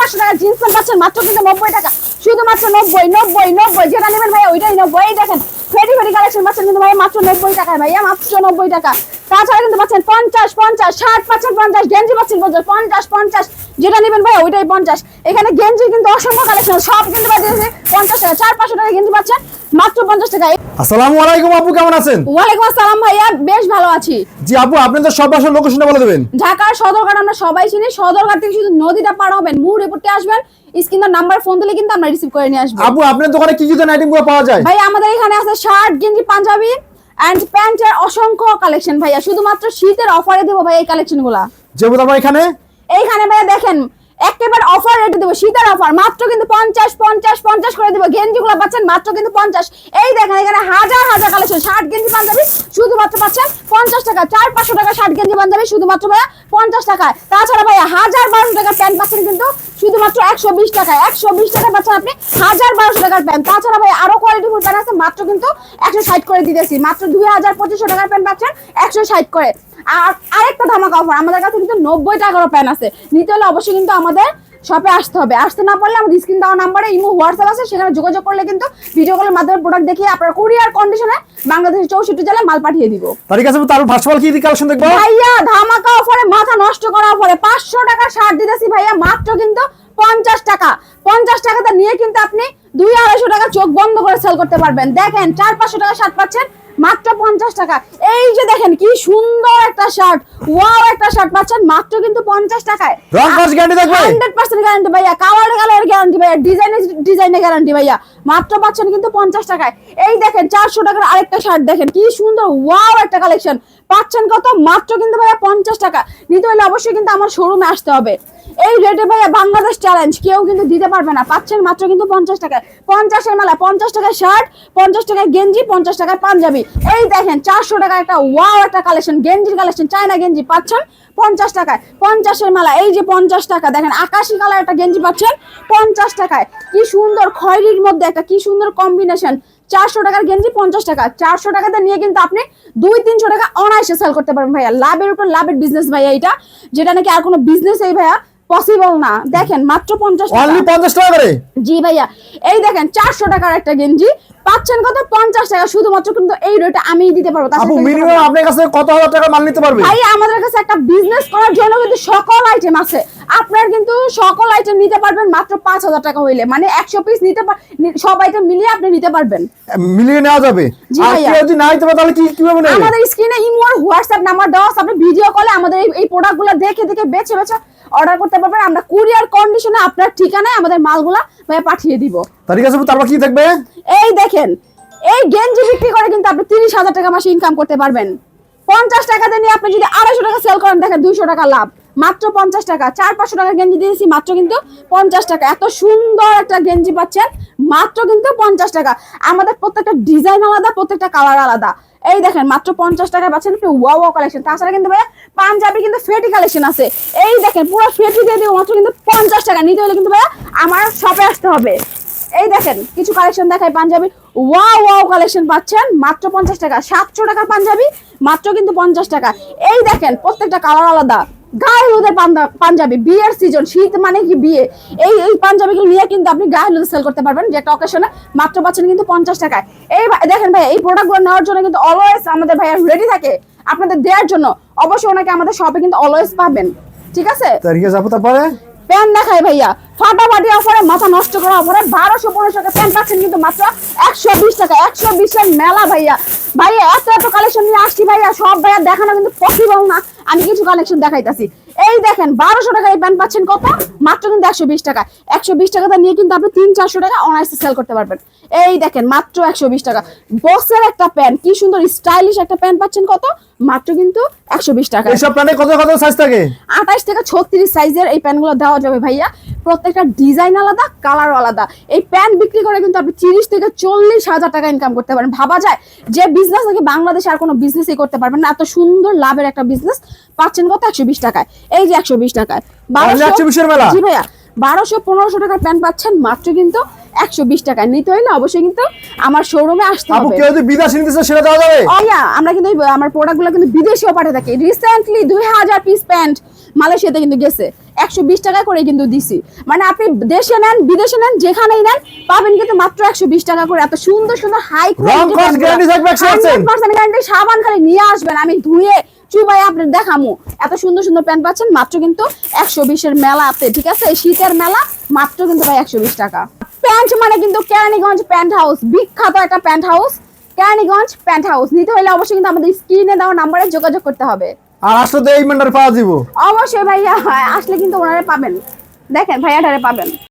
পাঁচশো টাকা jeans pant পাচ্ছেন মাত্র কিন্তু নব্বই টাকা। শুধুমাত্র নব্বই নব্বই নব্বই, যেটা নেবেন ভাই ওইটাই নব্বই। দেখেন, ফেরি ফেরি কালেকশন পাচ্ছেন কিন্তু ভাই মাত্র নব্বই টাকায় ভাইয়া, মাত্র নব্বই টাকা। তাছাড়া কিন্তু পাচ্ছেন পঞ্চাশ পঞ্চাশ, ষাট পাচ্ছেন পঞ্চাশ, গেঞ্জি পাচ্ছেন পঞ্চাশ পঞ্চাশ পঞ্চাশ, যেটা নেবেন ভাই ওইটাই পঞ্চাশ। এখানে গেঞ্জি কিন্তু অসংখ্য কালেকশন সব কিন্তু দিয়েছে। পঞ্চাশ টাকা, চার, পাঁচশো টাকা গেঞ্জি পাচ্ছেন। মাত্র পঞ্চাশ টাকা। আসসালামু আলাইকুম আপু কেমন আছেন? ওয়ালাইকুম আসসালাম ভাইয়া বেশ ভালো আছি। জি আপু আপনি সব বাসার লোকেশনটা বলে দেবেন। ঢাকার সদরঘাট আমরা সবাই চিনি। সদরঘাট থেকে শুধু নদীটা পার হবেন মুহ রিপোর্টে আসবেন। স্ক্রিনের নাম্বার ফোন দিলে কিন্তু আমরা রিসিভ করে নিয়ে আসব। আপু আপনার দোকানে কি কি ধরনের আইটেমগুলো পাওয়া যায়? ভাই আমাদের এখানে আছে শার্ট গেঞ্জি পাঞ্জাবি এন্ড প্যান্টের অসংখ্য কালেকশন ভাইয়া। শুধুমাত্র শীতের অফারে দেবো ভাই এই কালেকশনগুলা। যেমন আমার এখানে? এইখানে ভাইয়া দেখেন একেবারে অফার রেটে দেবো, শীতের অফার মাত্র কিন্তু পঞ্চাশ পঞ্চাশ পঞ্চাশ করে দেবো। গেঞ্জি গুলো পাচ্ছেন মাত্র কিন্তু পঞ্চাশ। এই দেখেন, এখানে হাজার হাজার কালেকশন ষাট গেঞ্জি পাঞ্জাবি শুধুমাত্র পাচ্ছেন পঞ্চাশ টাকা, চার, পাঁচশো টাকা ষাট গেঞ্জি পাঞ্জাবি শুধুমাত্র ভাইয়া পঞ্চাশ টাকায়। তাছাড়া ভাইয়া হাজার বারোশো টাকার প্যান্ট পাচ্ছেন কিন্তু শুধুমাত্র একশো বিশ টাকায়। একশো বিশ টাকা পাচ্ছেন আপনি হাজার বারোশো টাকার প্যান্ট। তাছাড়া ভাই আরও কোয়ালিটি ফুল প্যান্ট আছে, মাত্র কিন্তু একশো ষাট করে দিতেছি। মাত্র দুই হাজার পঁচিশশো টাকার প্যান্ট পাচ্ছেন একশো ষাট করে। আর আরেকটা ধামাকা অফার আমাদের কাছে কিন্তু নব্বই টাকারও প্যান আছে। নিতে হলে অবশ্যই কিন্তু আমাদের শপে আসতে হবে। আসতে না পারলে আমাদের স্ক্রিন দেওয়া নাম্বারে ইমো হোয়াটসঅ্যাপ আছে সেখানে যোগাযোগ করলে কিন্তু ভিডিও কলের মাধ্যমে প্রোডাক্ট দেখিয়ে আপনার কুরিয়ার কন্ডিশনে বাংলাদেশের চৌষট্টি জেলায় মাল পাঠিয়ে দিব। তার কাছে তার ভার্চুয়াল কি কালেকশন দেখব? ভাইয়া ধামাকা অফারে মাথা নষ্ট করা অফারে পাঁচশো টাকা শার্ট দিতেছি ভাইয়া মাত্র কিন্তু পঞ্চাশ টাকা। পঞ্চাশ টাকাতে নিয়ে কিন্তু আপনি দুই আড়াইশো টাকা চোখ বন্ধ করে সেল করতে পারবেন। দেখেন চার পাঁচশো টাকা শার্ট পাচ্ছেন। মাত্র পঞ্চাশ টাকা। এই যে দেখেন কি সুন্দর একটা শার্ট ওয়াও একটা শার্ট পাচ্ছেন মাত্র কিন্তু পঞ্চাশ টাকায়। হান্ড্রেড পার্সেন্ট গ্যারান্টি ভাইয়া। কালারে কালারের গ্যারান্টি ভাইয়া। ডিজাইনে ডিজাইনে গ্যারান্টি ভাইয়া। মাত্র পাচ্ছেন কিন্তু পঞ্চাশ টাকায়। এই দেখেন চারশো টাকার আরেকটা শার্ট দেখেন কি সুন্দর। ওয়াও একটা কালেকশন পাচ্ছেন কত? মাত্র কিন্তু ভাইয়া পঞ্চাশ টাকা। নিতে হলে অবশ্যই কিন্তু আমার শোরুমে আসতে হবে। এই রেটে ভাইয়া বাংলাদেশ চ্যালেঞ্জ কেউ কিন্তু দিতে পারবে না। পাচ্ছেন মাত্র কিন্তু পঞ্চাশ টাকায়। পঞ্চাশের মেলা পঞ্চাশ টাকায় শার্ট পঞ্চাশ টাকায় গেঞ্জি পঞ্চাশ টাকায় পাঞ্জাবি। এই দেখেন চারশো টাকা একটা ওয়াও একটা কালেকশন গেঞ্জির কালেকশন চায়না গেঞ্জি পাচ্ছেন পঞ্চাশ টাকায়। পঞ্চাশের মালা এই যে পঞ্চাশ টাকা দেখেন আকাশি কালার একটা গেঞ্জি পাচ্ছেন পঞ্চাশ টাকায়। কি সুন্দর খয়েরির মধ্যে একটা কি সুন্দর কম্বিনেশন চারশো টাকার গেঞ্জি পঞ্চাশ টাকা। চারশো টাকাতে নিয়ে কিন্তু আপনি দুই তিনশো টাকা অনায়াসে সেল করতে পারবেন ভাইয়া। লাভের উপর লাভের বিজনেস ভাইয়া এটা যেটা নাকি আর কোনো বিজনেস এই ভাইয়া পসিবল না। দেখেন মাত্র পঞ্চাশ টাকা। জি ভাইয়া। এই দেখেন চারশো টাকার একটা গেঞ্জি পাচ্ছেন কত? পঞ্চাশ টাকা। শুধুমাত্র কিন্তু এই রেটে আমি দিতে পারব। আপু মিনিমাম আপনার কাছে কত হাজার টাকা মাল নিতে পারবে? ভাই আমাদের কাছে একটা বিজনেস করার জন্য কিন্তু সকল আইটেম আছে। আপনার কিন্তু সকল আইটেম নিতে পারবেন মাত্র পাঁচ হাজার টাকা হইলে। মানে একশো পিস নিতে সব আইটেম মিলিয়ে আপনি নিতে পারবেন। মিলিয়ে নেওয়া যাবে? আর কেউ যদি না নিতে পারে তাহলে কি কীভাবে নেবে? আমাদের স্ক্রিনে ইমো আর হোয়াটসঅ্যাপ নাম্বার দেওয়া আছে। আপনি ভিডিও কলে আমাদের এই এই প্রোডাক্টগুলো দেখে দেখে বেছে বেছে অর্ডার করতে পারবেন। আমরা কুরিয়ার কন্ডিশনে আপনার ঠিকানায় আমাদের মালগুলা ভাইয়া পাঠিয়ে দিব। তারিখ আছে তারপর কি থাকবে এই দেখেন এই গেঞ্জি বিক্রি করে কিন্তু আপনি তিরিশ হাজার টাকা মাসে ইনকাম করতে পারবেন। পঞ্চাশ টাকাতে নিয়ে আপনি যদি আড়াইশো টাকা সেল করেন দেখেন দুইশো টাকা লাভ। মাত্র পঞ্চাশ টাকা। চার পাঁচশো টাকা গেঞ্জি দিয়েছি, মাত্র কিন্তু পঞ্চাশ টাকা। এত সুন্দর একটা গেঞ্জি পাচ্ছেন, মাত্র কিন্তু পঞ্চাশ টাকা। আমাদের প্রত্যেকটা ডিজাইন আলাদা, প্রত্যেকটা কালার আলাদা। এই দেখেন, মাত্র পঞ্চাশ টাকা পাচ্ছেন ওয়া ওয়া কালেকশন তাছাড়া কিন্তু ভাইয়া পাঞ্জাবি কিন্তু ফেটি কালেকশন আছে। এই দেখেন, পুরো ফেটি দিয়ে দিব, মাত্র কিন্তু পঞ্চাশ টাকা। নিতে হলে কিন্তু ভাইয়া আমার শপে আসতে হবে। এই দেখেন, কিছু কালেকশন দেখায় পাঞ্জাবি। ওয়াও ওয়াও কালেকশন পাচ্ছেন, মাত্র পঞ্চাশ টাকা। সাতশো টাকার পাঞ্জাবি, মাত্র কিন্তু পঞ্চাশ টাকা। এই দেখেন, প্রত্যেকটা কালার আলাদা। গায়ে হলুদের পাঞ্জাবি, বিয়ের সিজন শীত মানে কি বিয়ে? এই এই পাঞ্জাবিগুলো নিয়ে কিন্তু আপনি গায়ে হলুদে সেল করতে পারবেন, যে একটা অকেশনে মাত্র পাচ্ছেন কিন্তু পঞ্চাশ টাকায়। এই দেখেন ভাই, এই প্রোডাক্টগুলো নেওয়ার জন্য কিন্তু অলওয়েজ আমাদের ভাইয়া রেডি থাকে আপনাদের দেওয়ার জন্য। অবশ্যই ওনাকে আমাদের শপে কিন্তু অলওয়েজ পাবেন। ঠিক আছে? তারপরে প্যান্ট দেখাই ভাইয়া। ফাটাফাটি অফারে মাথা নষ্ট করা অফারে বারোশো, পনেরোশো প্যান্ট পাচ্ছেন কিন্তু মাত্র একশো বিশ টাকা। একশো বিশের মেলা ভাইয়া। ভাইয়া, এত এত কালেকশন নিয়ে আসছি ভাইয়া, সব ভাইয়া দেখানো কিন্তু পসিবল না। আমি কিছু কালেকশন দেখাইতেছি। এই দেখেন, বারোশো টাকা এই প্যান্ট পাচ্ছেন কত? মাত্র কিন্তু একশো বিশ টাকা। একশো বিশ টাকাটা নিয়ে কিন্তু আপনি তিন চারশো টাকা অনায়াসে সেল করতে পারবেন। এই দেখেন মাত্র একশো বিশ টাকা। বক্সের একটা প্যান্ট কি সুন্দর স্টাইলিশ একটা প্যান্ট পাচ্ছেন কত? মাত্র কিন্তু একশো বিশ টাকা। এইসব প্যান্টে কত কত সাইজ থাকে? আঠাশ থেকে ছত্রিশ সাইজের এই প্যান্টগুলো দেওয়া যাবে ভাইয়া। প্রত্যেকটা ডিজাইন আলাদা কালার আলাদা। এই প্যান্ট বিক্রি করে কিন্তু আপনি তিরিশ থেকে চল্লিশ হাজার টাকা ইনকাম করতে পারেন। ভাবা যায় যে বিজনেস নাকি বাংলাদেশে আর কোনো বিজনেসই করতে পারবেন না। এত সুন্দর লাভের একটা বিজনেস পাচ্ছেন কত? একশো বিশ টাকায়। এই যে একশো বিশ টাকায়। তাহলে 120 এর মেলা? জি ভাইয়া বারোশো পনেরোশো টাকার প্যান্ট পাচ্ছেন মাত্র কিন্তু একশো বিশ টাকায়। নিতে হলে অবশ্যই কিন্তু আমার শোরুমে আসতে হবে। কেউ যদি বিদেশি নিতে চায় সেটা দেওয়া যাবে? অয়া আমরা কিন্তু আমার প্রোডাক্টগুলো কিন্তু বিদেশেও পাঠিয়ে থাকি। রিসেন্টলি দুই হাজার পিস প্যান্ট মালয়েশিয়াতে কিন্তু গেছে। একশো বিশ টাকা করে কিন্তু দিছি। মানে আপনি দেশে নেন বিদেশে নেন যেখানেই নেন পাবেন কিন্তু মাত্র একশো বিশ টাকা করে। এত সুন্দর সুন্দর হাই রং খরচ guarantee থাকবে 100% পার্সেন্ট। গ্যারান্টি সাবান খালি নিয়ে আসবেন। আমি ধুয়ে চুবাই আপনার দেখামু। এত সুন্দর সুন্দর প্যান্ট পাচ্ছেন মাত্র কিন্তু একশো বিশের মেলাতে ঠিক আছে? শীতের মেলা মাত্র কিন্তু ভাই একশো বিশ টাকা। প্যান্ট মানে কিন্তু কেরানীগঞ্জ প্যান্ট হাউস বিখ্যাত একটা pant house. Keraniganj pant house নিতে হলে অবশ্যই কিন্তু আমাদের স্ক্রিনে দেওয়া নাম্বারে যোগাযোগ করতে হবে। আর আসলে তো এই মেন্ডার পাওয়া দিব অবশ্যই ভাইয়া আসলে কিন্তু ওনারে পাবেন। দেখেন ভাইয়াটারে পাবেন।